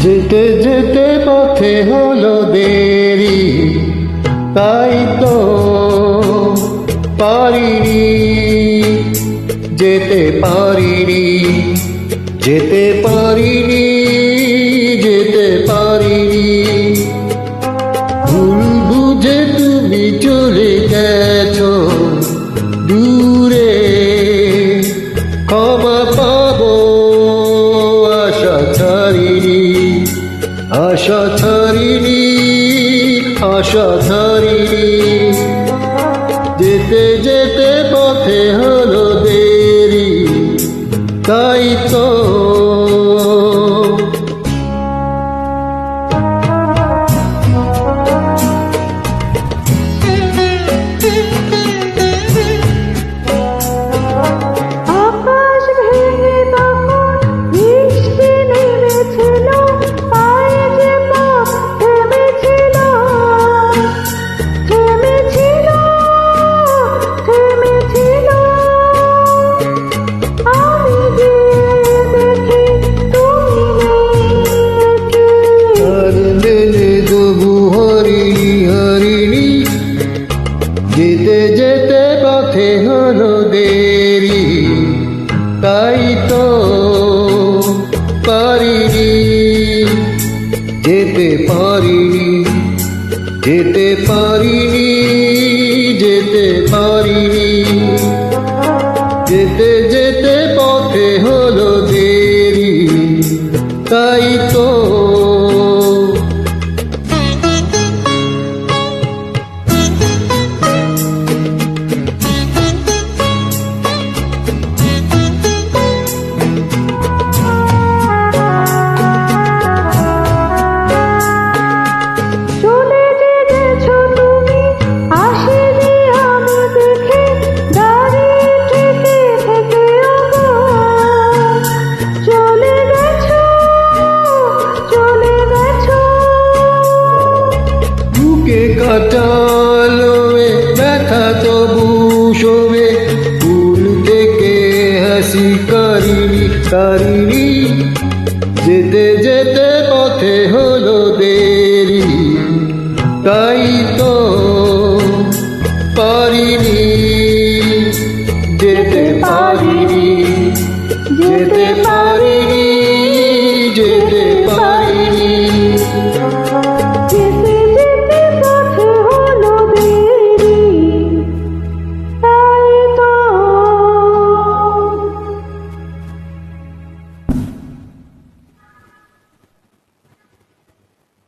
যেতে যেতে পথে হলো দেরি তাই তো পারিনি। যেতে পারিনি যেতে পারিনি। আশা ধরি যেতে যেতে পথে হলো দেরি। তাই তো হলো দেরি, তাই তো পারিনি। যেতে পারিনি যেতে পারিনি যেতে পারিনি। যেতে যেতে পথে হলো দেরি, তাই তো বুকে ব্যথা তবু শোবে। ফুল থেকে হাসি কারিনি কারিনি। যেতে যেতে পথে হলো